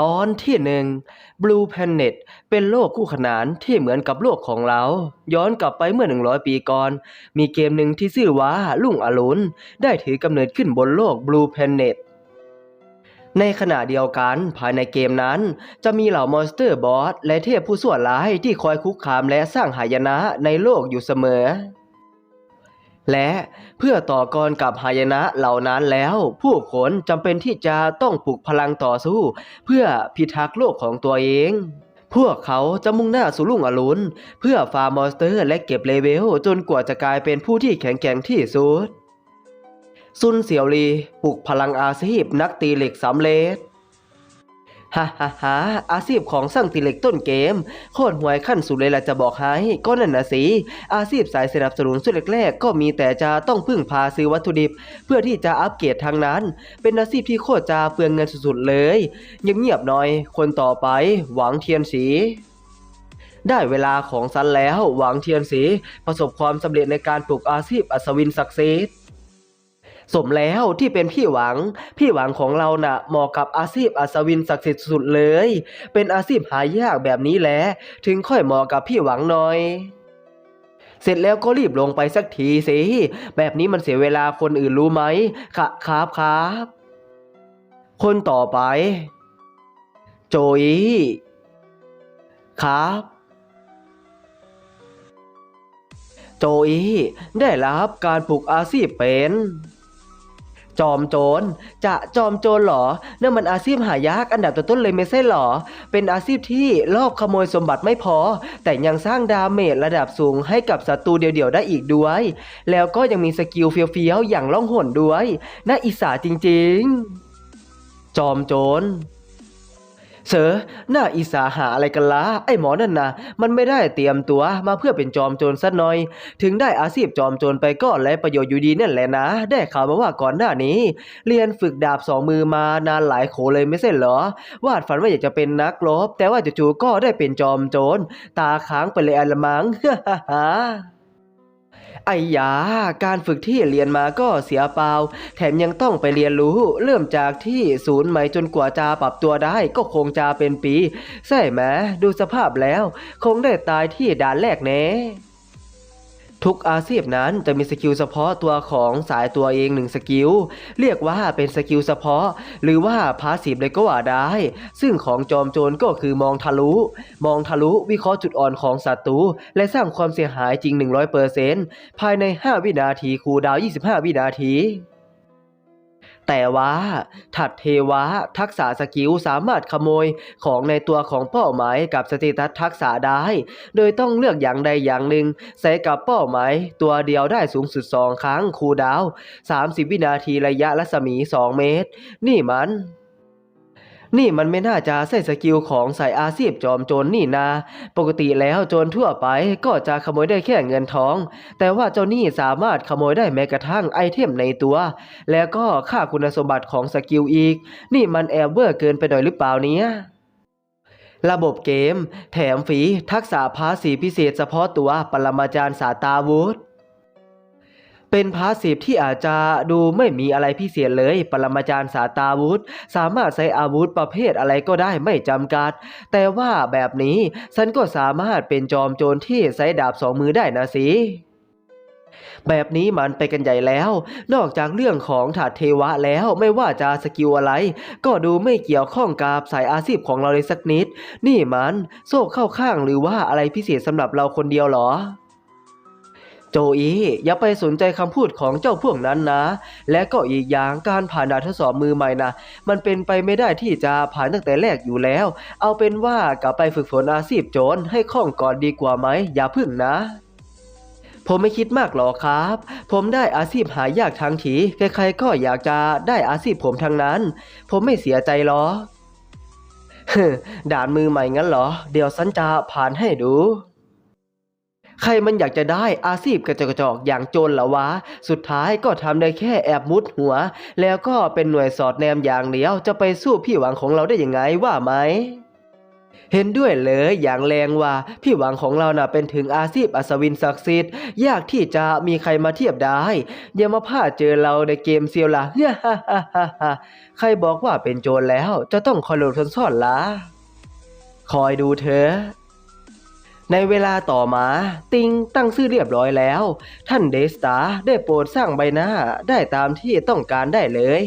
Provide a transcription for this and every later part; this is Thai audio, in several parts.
ตอนที่หนึ่ง Blue Planet เป็นโลกคู่ขนานที่เหมือนกับโลกของเรา ย้อนกลับไปเมื่อ 100 ปีก่อน มีเกมหนึ่งที่ชื่อว่าลุงอรุณได้ถือกำเนิดขึ้นบนโลก Blue Planet ในขณะเดียวกันภายในเกมนั้น จะมีเหล่ามอนสเตอร์บอสและเทพผู้ส่วนร้ายที่คอยคุกคามและสร้างหายนะในโลกอยู่เสมอ และเพื่อต่อกรกับหายนะเหล่านั้นแล้ว ผู้คนจำเป็นที่จะต้องปลุกพลังต่อสู้ เพื่อพิทักษ์โลกของตัวเองพวกเขาจะมุ่งหน้าสู่ลุ่งอรุณเพื่อฟาร์มอสเตอร์และเก็บเลเวล จนกว่าจะกลายเป็นผู้ที่แข็งแกร่งที่สุด ซุนเสี่ยวลีปลุกพลังอาชีพนักตีเหล็กสำเร็จ ฮ่าฮ่าฮ่าอาชีพของสร้างตีเหล็กต้นเกม โคตรหวยขั้นสุดเลยล่ะจะบอกให้ก็นั่นนะสิ อาชีพสายสนับสนุนสุดแรกๆ ก็มีแต่จะต้องพึ่งพาซื้อวัตถุดิบ เพื่อที่จะอัปเกรดทางนั้น เป็นอาชีพที่โคตรจะเปลืองเงินสุดๆเลยเงียบๆหน่อย คนต่อไป หวังเทียนสีได้เวลาของซันแล้วหวังเทียนสีประสบความสำเร็จในการปลูกอาชีพอัศวินศักดิ์สิทธิ์ สมแล้วที่เป็นพี่หวัง พี่หวังของเราน่ะเหมาะกับอาชีพอัศวินศักดิ์สิทธิ์สุดเลย เป็นอาชีพหายากแบบนี้แหละถึงค่อยเหมาะกับพี่หวังหน่อยเสร็จแล้วก็รีบลงไปสักทีสิ แบบนี้มันเสียเวลาคนอื่นรู้ไหมค่ะครับครับ คนต่อไป โจยครับ โจอีได้รับการปลูกอาชีพเป็น จอมโจร จะจอมโจรเหรอนั่นมันอาชีพหายากอันดับต้นๆเลยไม่ใช่เหรอ เป็นอาชีพที่ลอบขโมยสมบัติไม่พอ แต่ยังสร้างดาเมจระดับสูงให้กับศัตรูเดี่ยวๆได้อีกด้วย แล้วก็ยังมีสกิลเฟี้ยวๆอย่างล่องหนด้วย น่าอิจฉาจริงๆ จอมโจร เสอหน้าอิสาหาอะไรกันละไอ้หมอนั่นนะมันไม่ได้เตรียมตัวมาเพื่อเป็นจอมโจรสักหน่อย ถึงได้อาชีพจอมโจรไปก็และประโยชน์อยู่ดีนั่นแหละนะ ได้ข่าวมาว่าก่อนหน้านี้ เรียนฝึกดาบสองมือมานานหลายโขเลยไม่ใช่เหรอ วาดฝันว่าอยากจะเป็นนักรบ แต่ว่าจู่ๆก็ได้เป็นจอมโจร ตาค้างไปเลยอัละมัง ไอ้ยาการฝึกที่เรียนมาก็เสียเปล่า แถมยังต้องไปเรียนรู้ เริ่มจากที่ศูนย์ใหม่จนกว่าจะปรับตัวได้ก็คงจะเป็นปี ใช่ไหมดูสภาพแล้ว คงได้ตายที่ด่านแรกแน่ ทุกอาชีพนั้นจะมีสกิลเฉพาะตัวของสายตัวเองหนึ่งสกิล เรียกว่าเป็นสกิลเฉพาะ หรือว่าพาสีฟเลยก็ว่าได้ ซึ่งของจอมโจรก็คือมองทะลุ มองทะลุวิเคราะห์จุดอ่อนของศัตรูและสร้างความเสียหายจริง 100%ภายใน 5 วินาทีคูดาว 25 วินาที แต่ว่าถัดเทวะทักษะสกิลสามารถขโมยของในตัวของเป้าหมายกับสติทัศทักษะได้ โดยต้องเลือกอย่างใดอย่างหนึ่ง ใส่กับเป้าหมายตัวเดียวได้สูงสุด 2 ครั้งคูดาว 30 วินาทีระยะรัศมี 2 เมตร นี่มัน นี่มันไม่น่าจะใส่สกิลของสายอาชีพจอมโจรนี่นา ปกติแล้วโจรทั่วไปก็จะขโมยได้แค่เงินทอง แต่ว่าเจ้านี่สามารถขโมยได้แม้กระทั่งไอเทมในตัว แล้วก็ค่าคุณสมบัติของสกิลอีก นี่มันแอบเวอร์เกินไปหน่อยหรือเปล่าเนี่ยระบบเกม แถมฟรีทักษะพาสีพิเศษเฉพาะตัวปรมาจารย์สาตาวุธ เป็นพาสซีฟที่อาจจะดูไม่มีอะไรพิเศษเลย ปรมาจารย์สาตาวุธ สามารถใช้อาวุธประเภทอะไรก็ได้ไม่จำกัด แต่ว่าแบบนี้ฉันก็สามารถเป็นจอมโจรที่ใช้ดาบสองมือได้นะสิแบบนี้มันไปกันใหญ่แล้ว นอกจากเรื่องของถาดเทวะแล้วไม่ว่าจะสกิลอะไร ก็ดูไม่เกี่ยวข้องกับสายอาชีพของเราเลยสักนิด นี่มันโซ่เข้าข้างหรือว่าอะไรพิเศษสำหรับเราคนเดียวเหรอ โจอีอย่าไปสนใจคำพูดของเจ้าพวกนั้นนะ และก็อีกอย่างการผ่านด่านทดสอบมือใหม่นะมันเป็นไปไม่ได้ที่จะผ่านตั้งแต่แรกอยู่แล้ว เอาเป็นว่ากลับไปฝึกฝนอาชีพโจรให้คล่องก่อนดีกว่าไหมอย่าพึ่งนะผมไม่คิดมากหรอกครับ ผมได้อาชีพหายากทั้งทีใครๆก็อยากจะได้อาชีพผมทั้งนั้น ผมไม่เสียใจหรอกด่านมือใหม่งั้นเหรอ เดี๋ยวสันจะผ่านให้ดู ใครมันอยากจะได้อาชีพกระจอกกระจอกอย่างโจรเหรอวะ สุดท้ายก็ทำได้แค่แอบมุดหัว แล้วก็เป็นหน่วยสอดแนมอย่างเดียวจะไปสู้พี่หวังของเราได้ยังไงว่าไหมเห็นด้วยเลยอย่างแรงว่า พี่หวังของเราน่ะเป็นถึงอาชีพอัศวินศักดิ์สิทธิ์ยากที่จะมีใครมาเทียบได้ อย่ามาพลาดเจอเราในเกมเซียวละเนี่ยใครบอกว่าเป็นโจรแล้วจะต้องคอยหลบซ่อนละคอยดูเธอ ในเวลาต่อมา ติงตั้งชื่อเรียบร้อยแล้ว ท่านเดสตาได้โปรดสร้างใบหน้าได้ตามที่ต้องการได้เลย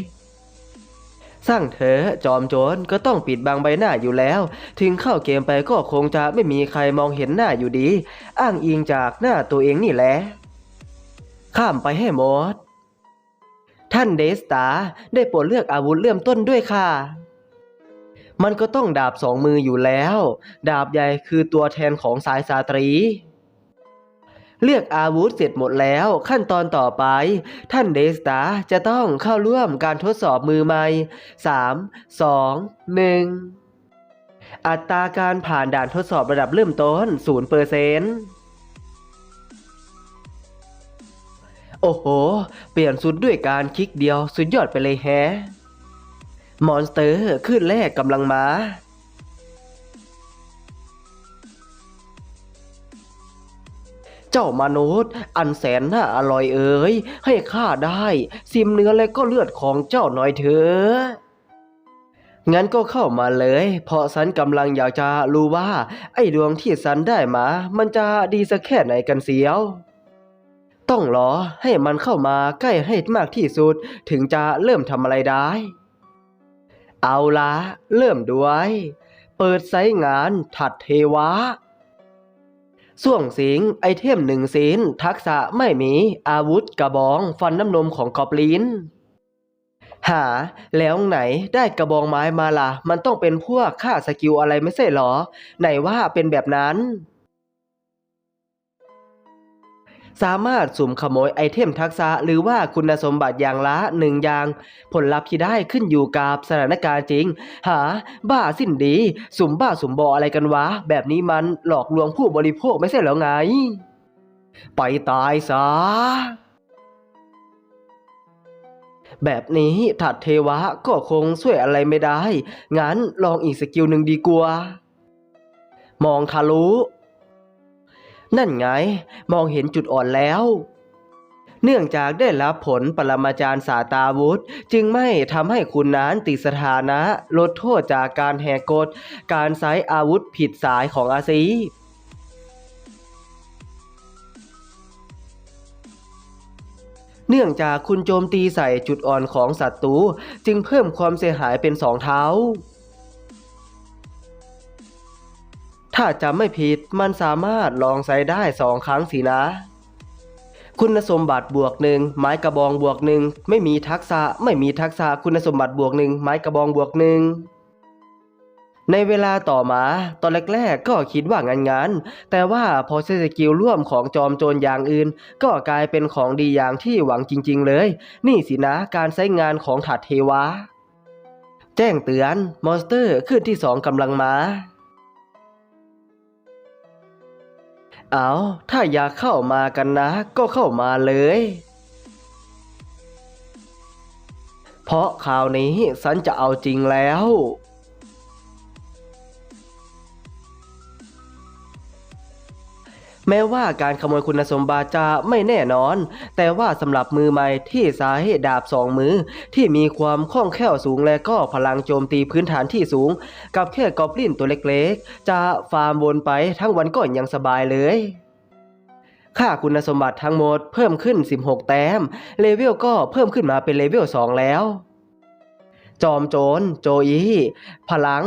สร้างเธอจอมโจรก็ต้องปิดบังใบหน้าอยู่แล้ว ถึงเข้าเกมไปก็คงจะไม่มีใครมองเห็นหน้าอยู่ดี อ้างอิงจากหน้าตัวเองนี่แหละ ข้ามไปให้หมด ท่านเดสตาได้โปรดเลือกอาวุธเริ่มต้นด้วยค่ะ มันก็ต้องดาบสองมืออยู่แล้ว ดาบใหญ่คือตัวแทนของสายสาตรี เลือกอาวุธเสร็จหมดแล้วขั้นตอนต่อไป ท่านเดสตาจะต้องเข้าร่วมการทดสอบมือใหม่ 3 2 1 อัตราการผ่านด่านทดสอบระดับเริ่มต้น0%โอ้โห เปลี่ยนสุดด้วยการคลิกเดียวสุดยอดไปเลยแฮะ มอนสเตอร์ขึ้นแรกกำลังมา เจ้ามนุษย์ อันแสนน่าอร่อยเอ๋ยให้ข้าได้ซิมเนื้อและก็เลือดของเจ้าหน่อยเถอะงั้นก็เข้ามาเลย เพราะฉันกำลังอยากจะรู้ว่า ไอ้ดวงที่ฉันได้มา มันจะดีสักแค่ไหนกันเสียว ต้องรอให้มันเข้ามาใกล้ให้มากที่สุด ถึงจะเริ่มทำอะไรได้ เอาละเริ่มด้วย เปิดไซงานถัดเทวะส่วงสิงไอเทมหนึ่งสินทักษะไม่มีอาวุธกระบองฟันน้ำนมของกอบลินหา แล้วไหนได้กระบองไม้มาล่ะ มันต้องเป็นพวกค่าสกิลอะไรไม่ใช่หรอ ไหนว่าเป็นแบบนั้น สามารถสุ่มขโมยไอเทมทักษะหรือว่าคุณสมบัติอย่างละหนึ่งอย่าง ผลลัพธ์ที่ได้ขึ้นอยู่กับสถานการณ์จริง หา บ้าสิ้นดี สุ่มบ้าสุ่มบออะไรกันวะ แบบนี้มันหลอกลวงผู้บริโภคไม่ใช่หรอไง ไปตายซะแบบนี้ถัดเทวะก็คงช่วยอะไรไม่ได้ งั้นลองอีกสกิลหนึ่งดีกว่า มองทะลุ นั่นไงมองเห็นจุดอ่อนแล้ว เนื่องจากได้รับผลปรมาจารย์สาตาวุธ จึงไม่ทำให้คุณนั้นติดสถานะ ลดโทษจากการแหกกฎการใช้อาวุธผิดสายของอาซีเนื่องจากคุณโจมตีใส่จุดอ่อนของศัตรูจึงเพิ่มความเสียหายเป็นสองเท่า ถ้าจำไม่ผิดมันสามารถลองใช้ได้สองครั้งสินะ คุณสมบัติบวกหนึ่งไม้กระบองบวกหนึ่งไม่มีทักษะไม่มีทักษะคุณสมบัติบวกหนึ่งไม้กระบองบวกหนึ่งในเวลาต่อมา ตอนแรกๆก็คิดว่างั้นแต่ว่าพอใช้สกิลร่วมของจอมโจรอย่างอื่น ก็กลายเป็นของดีอย่างที่หวังจริง ๆ เลย นี่สินะการใช้งานของถัดเทวะ แจ้งเตือนมอนสเตอร์ขึ้นที่สองกำลังมา เอาถ้าอยากเข้ามากันนะ ก็เข้ามาเลย เพราะคราวนี้ฉันจะเอาจริงแล้ว แม้ว่าการขโมยคุณสมบัติจะไม่แน่นอน แต่ว่าสำหรับมือใหม่ที่สาเหตุดาบสองมือ ที่มีความคล่องแคล่วสูงและก็พลังโจมตีพื้นฐานที่สูง กับแค่กอบลินตัวเล็กๆ จะฟาร์มวนไปทั้งวันก็ยังสบายเลยค่าคุณสมบัติทั้งหมดเพิ่มขึ้น 16 แต้ม เลเวลก็เพิ่มขึ้นมาเป็นเลเวล 2 แล้ว จอมโจรโจอี้พลัง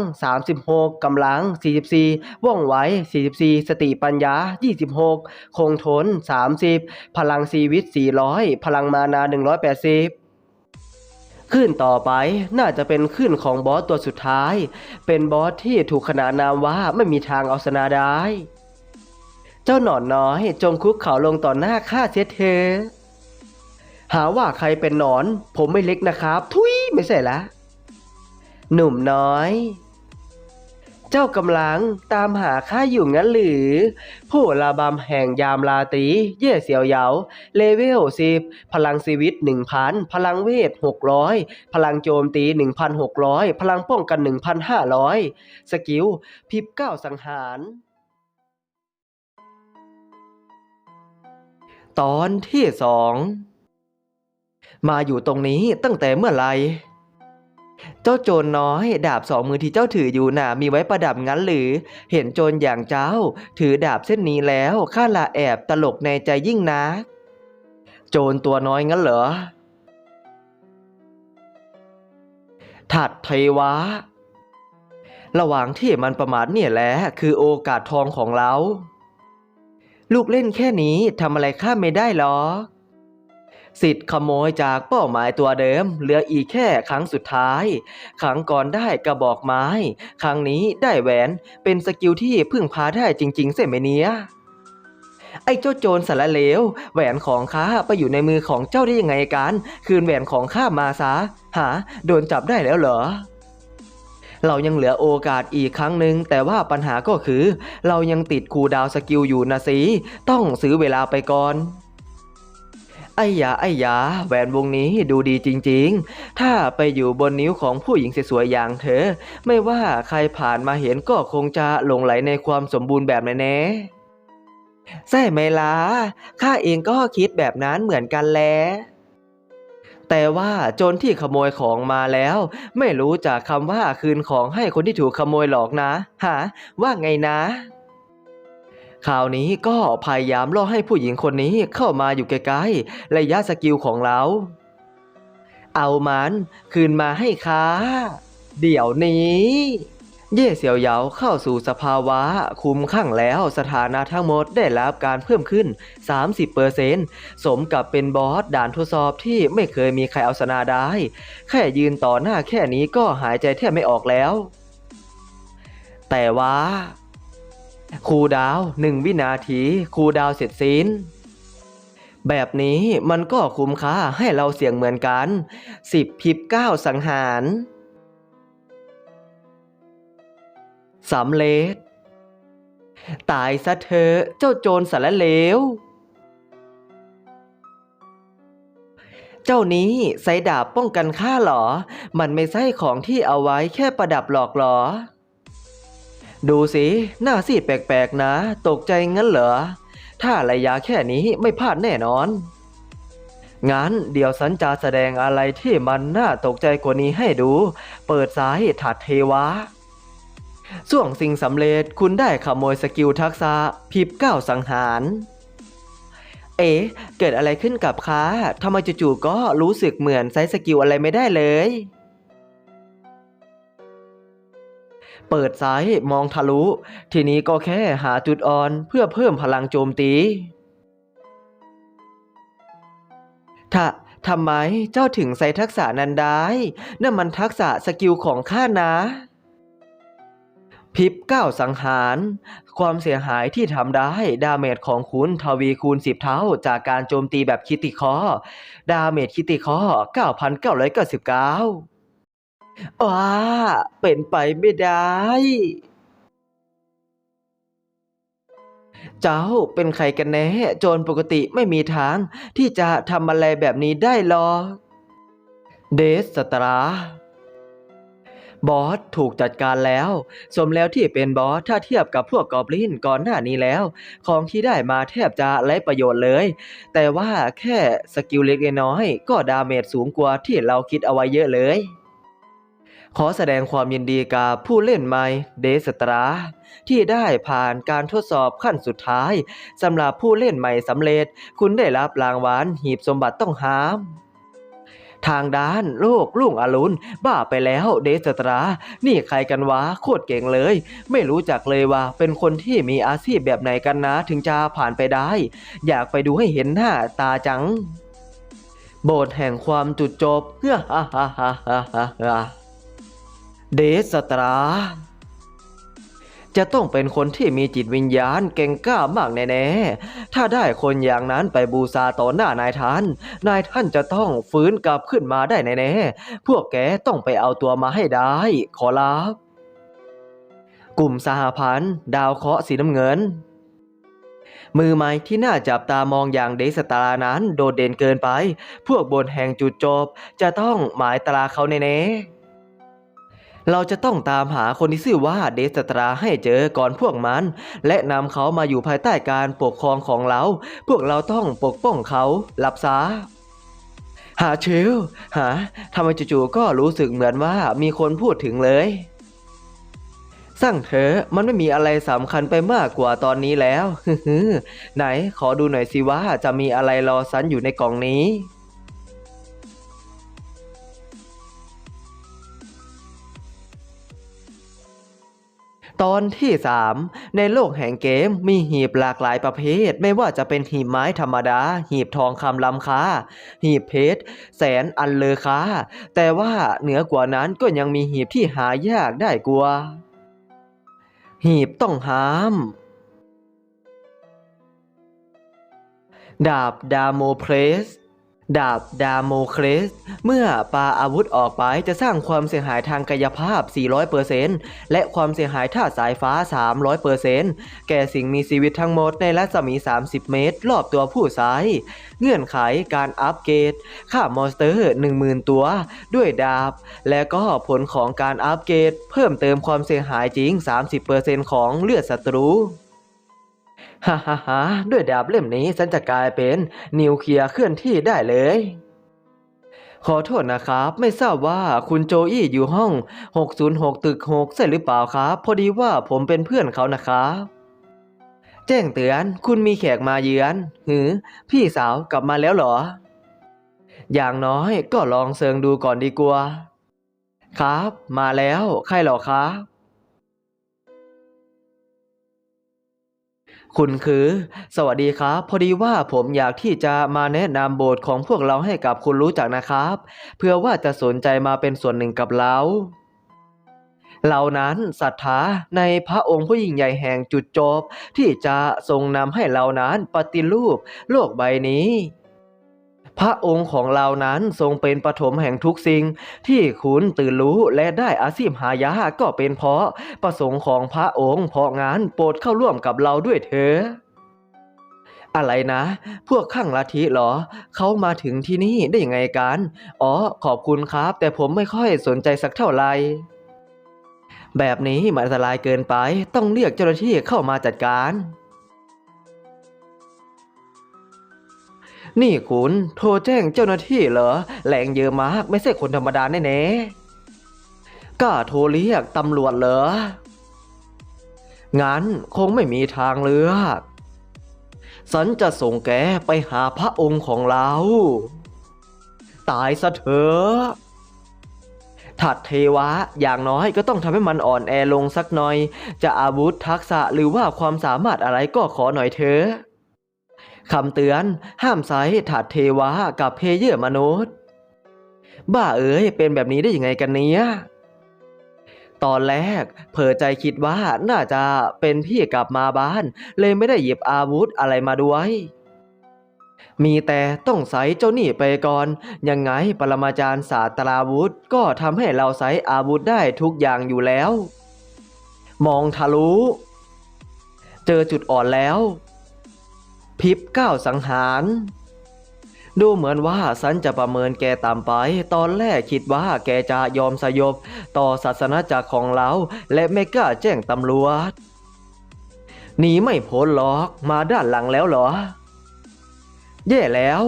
36กำลัง 44 ว่องไว 44 สติปัญญา 26 คงทน 30 พลังชีวิต 400 พลังมานา 180ขึ้นต่อไปน่าจะเป็นขึ้นของบอสตัวสุดท้าย เป็นบอสที่ถูกขนานนามว่าไม่มีทางเอาชนะได้ เจ้าหนอนน้อยจงคุกเข่าลงต่อหน้าข้าเสียเธอหาว่าใครเป็นหนอน ผมไม่เล็กนะครับ ทุยไม่ใช่ละ หนุ่มน้อย เจ้ากำลังตามหาข้าอยู่งั้นหรือ ผู้ระบำแห่งยามลาตรี เย่เสียวเหยา เลเวล10พลังชีวิต1,000พลังเวท600พลังโจมตี1,600พลังป้องกัน1,500สกิล พิบเก้าสังหาร ตอนที่สองมาอยู่ตรงนี้ตั้งแต่เมื่อไหร่ เจ้าโจรน้อย ดาบสองมือที่เจ้าถืออยู่น่ะมีไว้ประดับงั้นหรือ เห็นโจรอย่างเจ้า ถือดาบเส้นนี้แล้วข้าละแอบตลกในใจยิ่งนัก โจรตัวน้อยงั้นเหรอ ถัดเทวะ ระหว่างที่มันประมาทเนี่ยแหละคือโอกาสทองของเรา ลูกเล่นแค่นี้ทำอะไรข้าไม่ได้หรอก สิทธิ์ขโมยจากเป้าหมายตัวเดิม เหลืออีกแค่ครั้งสุดท้าย ครั้งก่อนได้กระบอกไม้ ครั้งนี้ได้แหวน เป็นสกิลที่พึ่งพาได้จริง ๆ เสียไหมเนี้ยไอ้เจ้าโจรสารเลว แหวนของข้าไปอยู่ในมือของเจ้าได้ยังไงกัน คืนแหวนของข้ามาซะ หา โดนจับได้แล้วเหรอเรายังเหลือโอกาสอีกครั้งหนึ่งแต่ว่าปัญหาก็คือ เรายังติดคูดาวสกิลอยู่นะสิ ต้องซื้อเวลาไปก่อน ไอ้ยาไอ้ยาแหวนวงนี้ดูดีจริงๆ ถ้าไปอยู่บนนิ้วของผู้หญิงสวยๆอย่างเธอ ไม่ว่าใครผ่านมาเห็นก็คงจะหลงไหลในความสมบูรณ์แบบแน่ๆใช่ไหมล่ะข้าเองก็คิดแบบนั้นเหมือนกันแหละแต่ว่าโจรที่ขโมยของมาแล้ว ไม่รู้จากคำว่าคืนของให้คนที่ถูกขโมยหลอกนะฮะว่าไงนะ คราวนี้ก็พยายามล่อให้ผู้หญิงคนนี้เข้ามาอยู่ใกล้ๆระยะสกิลของเรา เอามันคืนมาให้ข้า เดี๋ยวนี้ เย่เสี่ยวเหยาเข้าสู่สภาวะคุมข้างแล้วสถานะทั้งหมดได้รับการเพิ่มขึ้น 30%สมกับเป็นบอสด่านทดสอบที่ไม่เคยมีใครเอาชนะได้ แค่ยืนต่อหน้าแค่นี้ก็หายใจแทบไม่ออกแล้ว แต่ว่า ครูดาวหนึ่งวินาทีครูดาวเสร็จสิ้นแบบนี้มันก็คุ้มค่าให้เราเสี่ยงเหมือนกันสิบพิบเก้าสังหารสำเร็จตายซะเธอเจ้าโจรสารเลว เจ้านี้ใส่ดาบป้องกันข้าเหรอ มันไม่ใช่ของที่เอาไว้แค่ประดับหลอกหรอ ดูสิหน้าซีดแปลกๆนะ ตกใจงั้นเหรอ ถ้าระยะแค่นี้ไม่พลาดแน่นอน งั้นเดี๋ยวสันจะแสดงอะไรที่มันน่าตกใจกว่านี้ให้ดู เปิดสายถัดเทวะส่วงสิ่งสำเร็จคุณได้ขโมยสกิลทักษะพิบเก้าสังหาร เอ๊เกิดอะไรขึ้นกับค้าทำไมจู่ๆก็รู้สึกเหมือนใช้สกิลอะไรไม่ได้เลย เปิดซ้ายมองทะลุ ทีนี้ก็แค่หาจุดอ่อนเพื่อเพิ่มพลังโจมตี ถ้าทำไมเจ้าถึงใส่ทักษะนั้นได้ นั่นมันทักษะสกิลของข้านะพิบก้าวสังหาร ความเสียหายที่ทำได้ ดาเมจของคุณทวีคูณ 10 เท่าจากการโจมตีแบบคิติคอ ดาเมจคิติคอ 9,999 ว้า เป็นไปไม่ได้ เจ้าเป็นใครกันแน่ โจรปกติไม่มีทาง ที่จะทำอะไรแบบนี้ได้หรอก เดสตราบอสถูกจัดการแล้ว สมแล้วที่เป็นบอสถ้าเทียบกับพวกกอบลินก่อนหน้านี้แล้ว ของที่ได้มาแทบจะไร้ประโยชน์เลย แต่ว่าแค่สกิลเล็กน้อยก็ดาเมจสูงกว่าที่เราคิดเอาไว้เยอะเลย ขอแสดงความยินดีกับผู้เล่นใหม่เดสตราที่ได้ผ่านการทดสอบขั้นสุดท้ายสำหรับผู้เล่นใหม่สำเร็จ คุณได้รับรางวัลหีบสมบัติต้องห้ามทางด้านโลกลุ่งอรุณบ้าไปแล้วเดสตรา นี่ใครกันวะโคตรเก่งเลย ไม่รู้จักเลยว่าเป็นคนที่มีอาชีพแบบไหนกันนะ ถึงจะผ่านไปได้ อยากไปดูให้เห็นหน้าตาจัง โบสถ์แห่งความจุดจบเฮ้อฮ่าฮ่าฮ่าฮ่าฮ่า เดสตรา จะต้องเป็นคนที่มีจิตวิญญาณเก่งกล้ามากแน่ๆ ถ้าได้คนอย่างนั้นไปบูชาต่อหน้านายท่าน นายท่านจะต้องฟื้นกลับขึ้นมาได้แน่ๆ พวกแกต้องไปเอาตัวมาให้ได้ ขอรับกลุ่มสหพันธ์ดาวเคราะห์สีน้ำเงิน มือไม้ที่น่าจับตามองอย่างเดสตารานั้นโดดเด่นเกินไป พวกบนแห่งจุดจบจะต้องหมายตราเขาแน่ๆ เราจะต้องตามหาคนที่ชื่อว่าเดสตราให้เจอก่อนพวกมัน และนำเขามาอยู่ภายใต้การปกครองของเรา พวกเราต้องปกป้องเขาหลับซาหาเชลหาทำไมจู่ๆก็รู้สึกเหมือนว่ามีคนพูดถึงเลยสั่งเถอมันไม่มีอะไรสำคัญไปมากกว่าตอนนี้แล้วฮึไหนขอดูหน่อยสิว่าจะมีอะไรรอซันอยู่ในกล่องนี้ ตอนที่ 3 ในโลกแห่งเกมมีหีบหลากหลายประเภท ไม่ว่าจะเป็นหีบไม้ธรรมดา หีบทองคำล้ำค่า หีบเพชร แสนอันเลอค่า แต่ว่าเหนือกว่านั้นก็ยังมีหีบที่หายากได้กว่า หีบต้องห้ามดาบดาโมเพลส ดาบดาโมเคลสเมื่อปาอาวุธออกไปจะสร้างความเสียหายทางกายภาพ 400%และความเสียหายท่าสายฟ้า 300%แก่สิ่งมีชีวิตทั้งหมดในรัศมี 30 เมตร รอบตัวผู้ใช้เงื่อนไขการอัปเกรดค่ามอนสเตอร์ 10,000 ตัว ด้วยดาบ และก็ผลของการอัปเกรด เพิ่มเติมความเสียหายจริง 30%ของเลือดศัตรู ฮ่าฮ่าฮ่าด้วยดาบเล่มนี้ฉันจะกลายเป็นนิวเคลียร์เคลื่อนที่ได้เลย ขอโทษนะครับ ไม่ทราบว่าคุณโจอี้อยู่ห้อง 606 ตึก 6 ใช่หรือเปล่าครับ พอดีว่าผมเป็นเพื่อนเขานะครับแจ้งเตือนคุณมีแขกมาเยือนหือ พี่สาวกลับมาแล้วเหรอ อย่างน้อยก็ลองเซิงดูก่อนดีกว่า ครับ มาแล้ว ใครเหรอครับ คุณคือ สวัสดีครับ พอดีว่าผมอยากที่จะมาแนะนำโบสถ์ของพวกเราให้กับคุณรู้จักนะครับ เพื่อว่าจะสนใจมาเป็นส่วนหนึ่งกับเราเรานั้นศรัทธาในพระองค์ผู้ยิ่งใหญ่แห่งจุดจบ ที่จะทรงนำให้เรานั้นปฏิรูปโลกใบนี้ พระองค์ของเรานั้นทรงเป็นปฐมแห่งทุกสิ่ง ที่คุณตื่นรู้และได้อาชีพหายาก็เป็นเพราะประสงค์ของพระองค์เพราะงั้นโปรดเข้าร่วมกับเราด้วยเถอะอะไรนะ พวกข้างลัทธิเหรอ เขามาถึงที่นี่ได้ยังไงกัน อ๋อ ขอบคุณครับ แต่ผมไม่ค่อยสนใจสักเท่าไหร่แบบนี้มันอันตรายเกินไป ต้องเรียกเจ้าหน้าที่เข้ามาจัดการ นี่คุณโทรแจ้งเจ้าหน้าที่เหรอแรงเยอะมากไม่ใช่คนธรรมดาแน่ๆกล้าโทรเรียกตำรวจเหรอ งั้นคงไม่มีทางเลือกฉันจะส่งแกไปหาพระองค์ของเรา ตายซะเถอะถัดเทวะอย่างน้อยก็ต้องทำให้มันอ่อนแอลงสักหน่อย จะอาวุธทักษะหรือว่าความสามารถอะไรก็ขอหน่อยเถอะ คำเตือนห้ามใช้ถาดเทวะกับเพเยอร์มนุษย์ บ้าเอ๋ยเป็นแบบนี้ได้ยังไงกันเนี้ยตอนแรกเผลอใจคิดว่าน่าจะเป็นพี่กลับมาบ้าน เลยไม่ได้หยิบอาวุธอะไรมาด้วย มีแต่ต้องใส่เจ้าหนี่ไปก่อน ยังไงปรมาจารย์ศาสตราวุธ ก็ทำให้เราใช้อาวุธได้ทุกอย่างอยู่แล้ว มองทะลุ เจอจุดอ่อนแล้ว พิบก้าวสังหาร ดูเหมือนว่าสันจะประเมินแกต่ำไป ตอนแรกคิดว่าแกจะยอมสยบ ต่อศาสนาจักรของเรา และไม่กล้าแจ้งตำรวจหนีไม่พ้นหรอกมาด้านหลังแล้วเหรอ แย่แล้ว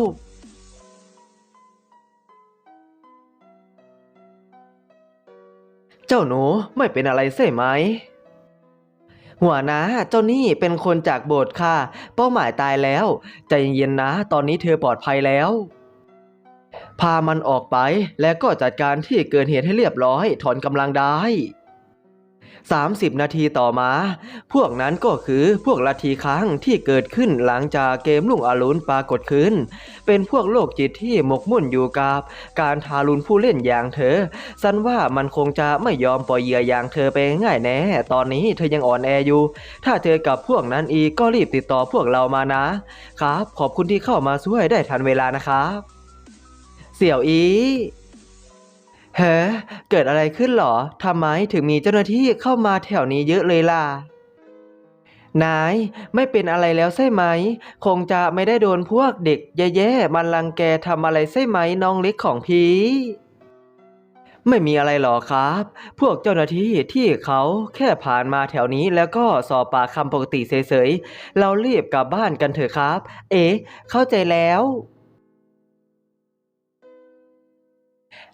เจ้าหนูไม่เป็นอะไรใช่ไหม หัวนะเจ้านี่เป็นคนจากโบสถ์ค่ะ เป้าหมายตายแล้ว ใจเย็นๆนะ ตอนนี้เธอปลอดภัยแล้ว พามันออกไป แล้วก็จัดการที่เกิดเหตุให้เรียบร้อย ถอนกำลังได้ 30 นาทีต่อมา พวกนั้นก็คือพวกลัทธิค้างที่เกิดขึ้นหลังจากเกมลุงอรุณปรากฏขึ้น เป็นพวกโลกจิตที่หมกมุ่นอยู่กับการทารุณผู้เล่นอย่างเธอ สันว่ามันคงจะไม่ยอมปล่อยเหยื่ออย่างเธอไปง่ายแน่ ตอนนี้เธอยังอ่อนแออยู่ ถ้าเจอกับพวกนั้นอีกก็รีบติดต่อพวกเรามานะ ครับ ขอบคุณที่เข้ามาช่วยได้ทันเวลานะครับ เสี่ยวอี เฮ้เกิดอะไรขึ้นหรอทำไมถึงมีเจ้าหน้าที่เข้ามาแถวนี้เยอะเลยล่ะ นายไม่เป็นอะไรแล้วใช่ไหม คงจะไม่ได้โดนพวกเด็กแย่ๆมันรังแกทำอะไรใช่ไหมน้องเล็กของพี่ ไม่มีอะไรหรอครับ พวกเจ้าหน้าที่ที่เขาแค่ผ่านมาแถวนี้แล้วก็สอบปากคำปกติเฉยๆ เรารีบกลับบ้านกันเถอะครับ เอ๊ะ เข้าใจแล้ว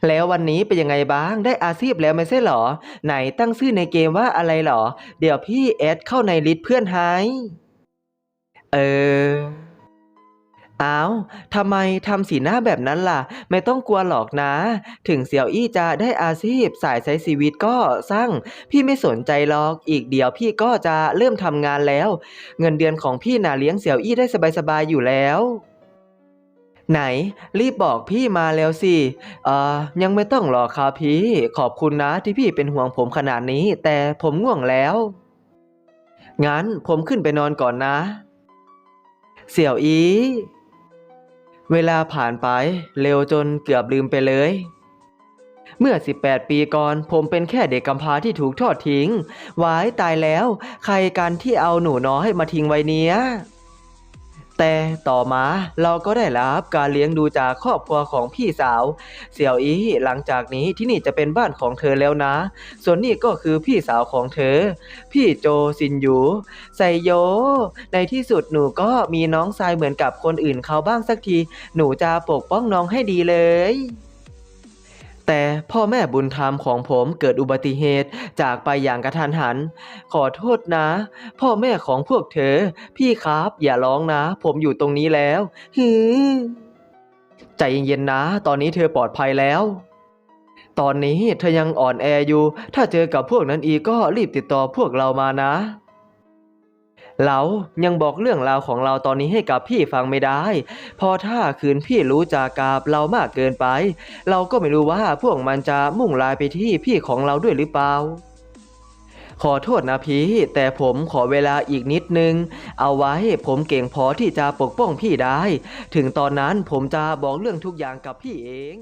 แล้ววันนี้เป็นยังไงบ้างได้อาชีพแล้วไม่ใช่หรอ ไหนตั้งชื่อในเกมว่าอะไรหรอ เดี๋ยวพี่แอดเข้าในลิสต์เพื่อนให้เอออ้าวทำไมทำสีหน้าแบบนั้นล่ะ ไม่ต้องกลัวหรอกนะ ถึงเสี่ยวอี้จะได้อาชีพสายใช้ชีวิตก็สร้าง พี่ไม่สนใจหรอก อีกเดี๋ยวพี่ก็จะเริ่มทำงานแล้ว เงินเดือนของพี่น่ะเลี้ยงเสี่ยวอี้ได้สบายๆอยู่แล้ว ไหน รีบบอกพี่มาแล้วสิเอ่อยังไม่ต้องหรอกครับพี่ ขอบคุณนะที่พี่เป็นห่วงผมขนาดนี้ แต่ผมง่วงแล้ว งั้นผมขึ้นไปนอนก่อนนะ เสี่ยวอี เวลาผ่านไป เร็วจนเกือบลืมไปเลยเมื่อ 18 ปีก่อนผมเป็นแค่เด็กกำพร้าที่ถูกทอดทิ้ง วายตายแล้ว ใครกันที่เอาหนูน้อยมาทิ้งไว้เนี้ย แต่ต่อมาเราก็ได้รับการเลี้ยงดูจากครอบครัวของพี่สาว เสี่ยวอี้หลังจากนี้ที่นี่จะเป็นบ้านของเธอแล้วนะ ส่วนนี่ก็คือพี่สาวของเธอ พี่โจซินยูไซโย ในที่สุดหนูก็มีน้องชายเหมือนกับคนอื่นเขาบ้างสักที หนูจะปกป้องน้องให้ดีเลย แต่พ่อแม่บุญธรรมของผมเกิดอุบัติเหตุจากไปอย่างกระทันหัน ขอโทษนะ พ่อแม่ของพวกเธอ พี่ครับอย่าร้องนะ ผมอยู่ตรงนี้แล้วฮือใจเย็นๆนะ ตอนนี้เธอปลอดภัยแล้วตอนนี้เธอยังอ่อนแออยู่ ถ้าเจอกับพวกนั้นอีกก็รีบติดต่อพวกเรามานะ เรายังบอกเรื่องราวของเราตอนนี้ให้กับพี่ฟังไม่ได้เพอถ้าคืนพี่รู้จากกับเรามากเกินไป เราก็ไม่รู้ว่าพวกมันจะมุ่งลายไปที่พี่ของเราด้วยหรือเปล่าขอโทษนะพี่ แต่ผมขอเวลาอีกนิดนึง เอาไว้ผมเก่งพอที่จะปกป้องพี่ได้ ถึงตอนนั้นผมจะบอกเรื่องทุกอย่างกับพี่เอง